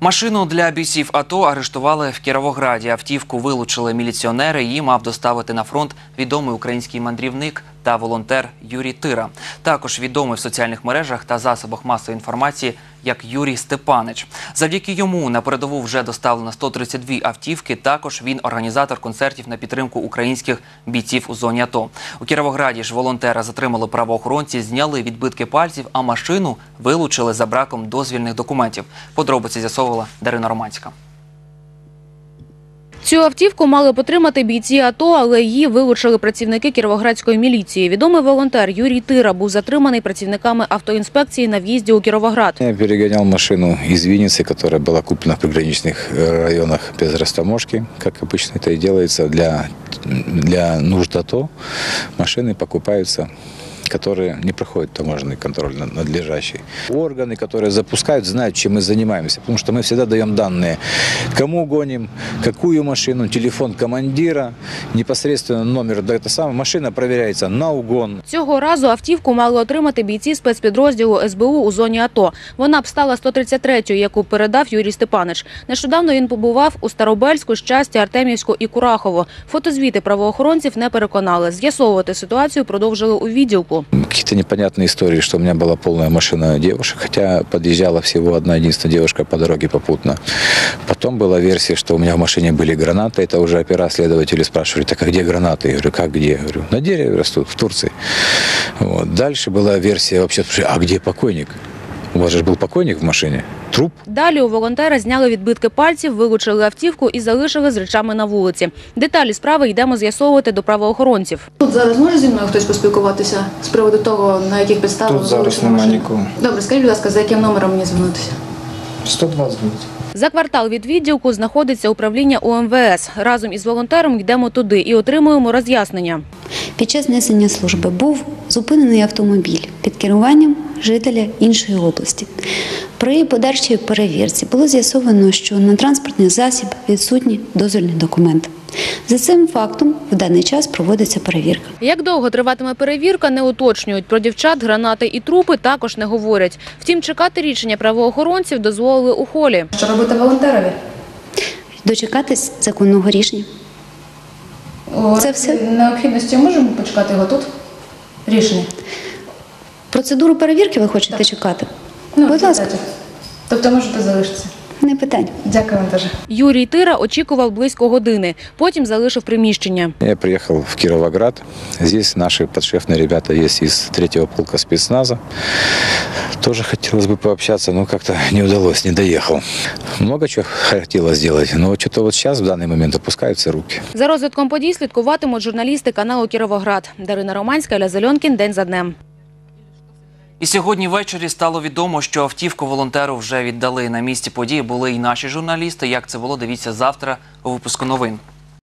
Машину для бійців АТО арештували в Кіровограді. Автівку вилучили міліціонери. Її мав доставити на фронт відомий український мандрівник та волонтер Юрій Тира. Також відомий в соціальних мережах та засобах масової інформації як Юрій Степанич. Завдяки йому на передову вже доставлено 132 автівки. Також він організатор концертів на підтримку українських бійців у зоні АТО. У Кіровограді ж волонтера затримали правоохоронці, зняли відбитки пальців, а машину вилучили за браком дозвільних документів. Подробиці з'ясовувала Дарина Романська. Цю автівку мали потримати бійці АТО, але її вилучили працівники Кіровоградської міліції. Відомий волонтер Юрій Тира був затриманий працівниками автоінспекції на в'їзді у Кіровоград. Я перегонял машину из Винницы, которая была куплена в приграничных э, районах без растаможки, как обычно это и делается для, для нужд АТО. Машины покупаются которые не проходят таможенный контроль над- надлежащий. Органы, которые запускают, знают, чем мы занимаемся, потому что мы всегда даем данные, кому гоним, какую машину, телефон командира, непосредственно номер, да, это самое, машина проверяется на угон, Цього разу автівку мали отримати бійці спецпідрозділу СБУ у зоні АТО. Вона б стала 133-ю, яку передав Юрій Степанич. Нещодавно він побував у Старобельську, Щасті, Артемівську і Курахово. Фотозвіти правоохоронців не переконали. З'ясовувати ситуацію продовжили у відділку. Какие-то непонятные истории, что у меня была полная машина девушек, хотя подъезжала всего одна единственная девушка по дороге попутно. Потом была версия, что у меня в машине были гранаты. Это уже опера следователи спрашивали, так а где гранаты? Я говорю, как где? Я говорю, на дереве растут, в Турции. Вот. Дальше была версия вообще, а где покойник? У вас же был покойник в машине? Труп? Далі у волонтера зняли відбитки пальців, вилучили автівку і залишили з речами на вулиці. Деталі справи йдемо з'ясовувати до правоохоронців. Тут зараз може зі мною хтось поспілкуватися з приводу того, на яких підставах Тут зараз вилучена немає машина? нікого. Добре, скажіть, будь ласка, за яким номером мені звернутися? 120 будет. За квартал від відділку знаходиться управління УМВС. Разом із волонтером йдемо туди і отримуємо роз'яснення. Під час несення служби був зупинений автомобіль під керуванням жителя іншої області. При подальшій перевірці було з'ясовано, що на транспортний засіб відсутні дозвільні документи. За цим фактом в даний час проводиться перевірка. Як довго триватиме перевірка, не уточнюють. Про дівчат, гранати і трупи також не говорять. Втім, чекати рішення правоохоронців дозволили у холі. Що робити волонтерові? Дочекатись законного рішення. У Це все? необхідності можемо почекати його тут? Рішення. Процедуру перевірки ви хочете чекати? Ну, Будь ласка, дайте. Тобто можете залишитися. не питання. Дякую вам дуже. Юрій Тира очікував близько години. Потім залишив приміщення. Я приехал в Кировоград. Здесь наши подшефные ребята есть из третьего полка спецназа. Тоже хотелось бы пообщаться, но как-то не удалось, не доехал. Много чего хотелось сделать, но что-то вот сейчас, в данный момент, опускаются руки. За розвитком подій слідкуватимуть журналісти каналу Кіровоград. Дарина Романська, Ля Зельонкін. День за днем. І сьогодні ввечері стало відомо, що автівку волонтеру вже віддали. На місці події були і наші журналісти. Як це було, дивіться завтра у випуску новин.